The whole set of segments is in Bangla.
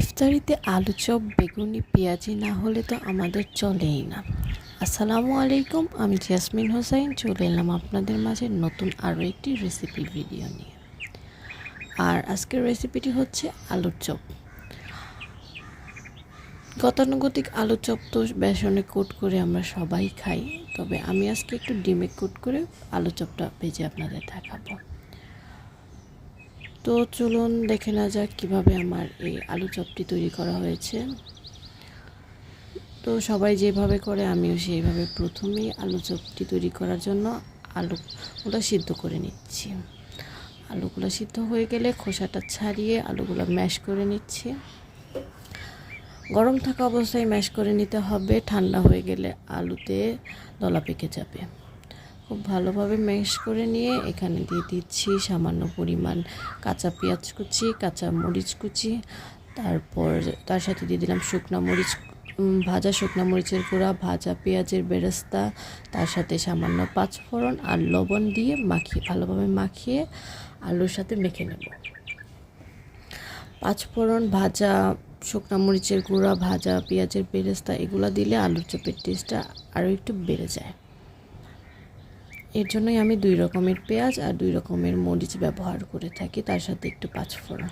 ইফতারিতে আলু চপ, বেগুনি, পেঁয়াজি না হলে তো আমাদের চলেই না। আসসালামু আলাইকুম, আমি জাসমিন হোসাইন, চলে এলাম আপনাদের মাঝে নতুন আরও একটি রেসিপি ভিডিও নিয়ে। আর আজকের রেসিপিটি হচ্ছে আলুর চপ। গতানুগতিক আলু চপ তো বেসনে কোট করে আমরা সবাই খাই, তবে আমি আজকে একটু ডিমে কোট করে আলু চপটা ভেজে আপনাদের দেখাবো। তো চলুন দেখে না যাক কীভাবে আমার এই আলু চপটি তৈরি করা হয়েছে। তো সবাই যেভাবে করে, আমিও সেইভাবে প্রথমেই আলু চপটি তৈরি করার জন্য আলুগুলো সিদ্ধ করে নিচ্ছি। আলুগুলো সিদ্ধ হয়ে গেলে খোসাটা ছাড়িয়ে আলুগুলো ম্যাশ করে নিচ্ছি। গরম থাকা অবস্থায় ম্যাশ করে নিতে হবে, ঠান্ডা হয়ে গেলে আলুতে দলা পেকে যাবে। খুব ভালোভাবে ম্যাশ করে নিয়ে এখানে দিয়ে দিচ্ছি সামান্য পরিমাণ কাঁচা পেঁয়াজ কুচি, কাঁচা মরিচ কুচি, তারপর তার সাথে দিয়ে দিলাম শুকনো মরিচ ভাজা শুকনো মরিচের গুঁড়া, ভাজা পেঁয়াজের বেরেস্তা, তার সাথে সামান্য পাঁচফোড়ন আর লবণ দিয়ে মাখিয়ে, ভালোভাবে মাখিয়ে আলুর সাথে মেখে নেব। পাঁচফোড়ন, ভাজা শুকনো মরিচের গুঁড়া, ভাজা পেঁয়াজের বেরেস্তা, এগুলো দিলে আলুর চপের টেস্টটা আরও একটু বেড়ে যায়। এর জন্যই আমি দুই রকমের পেঁয়াজ আর দুই রকমের মরিচ ব্যবহার করে থাকি, তার সাথে একটু পাঁচফোড়ন।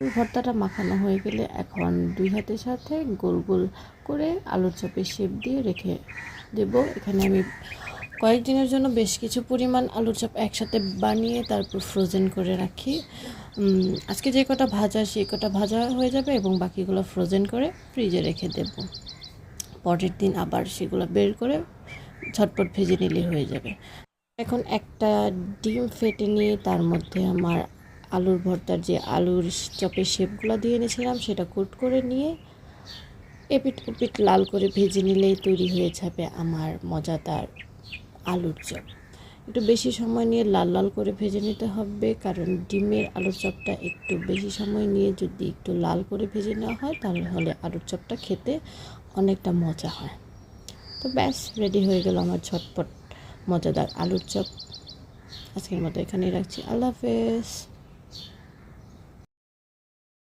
ভর্তাটা মাখানো হয়ে গেলে এখন দুই হাতের সাথে গোল গোল করে আলুর চপের শেপ দিয়ে রেখে দেব। এখানে আমি কয়েকদিনের জন্য বেশ কিছু পরিমাণ আলুর চপ একসাথে বানিয়ে তারপর ফ্রোজেন করে রাখি। আজকে যে কটা ভাজা সেই কটা ভাজা হয়ে যাবে এবং বাকিগুলো ফ্রোজেন করে ফ্রিজে রেখে দেব। পরের দিন আবার সেগুলো বের করে ঝটপট ভেজে নিলে হয়ে যাবে। এখন একটা ডিম ফেটে নিয়ে তার মধ্যে আমার আলুর ভর্তার যে আলুর চপের শেপগুলো দিয়ে এনেছিলাম, সেটা কুট করে নিয়ে এপিট উপিট লাল করে ভেজে নিলেই তৈরি হয়ে যাবে আমার মজাদার আলুর চপ। একটু বেশি সময় নিয়ে লাল লাল করে ভেজে নিতে হবে, কারণ ডিমের আলুর চপটা একটু বেশি সময় নিয়ে যদি একটু লাল করে ভেজে নেওয়া হয়, তাহলে হলে আলুর চপটা খেতে অনেকটা মজা হয়। তো ব্যাস রেডি হয়ে গেল আমার ঝটপট মজাদার আলুর চপ। আজকের মতো এখানেই রাখছি। আল্লাহ হাফেজ।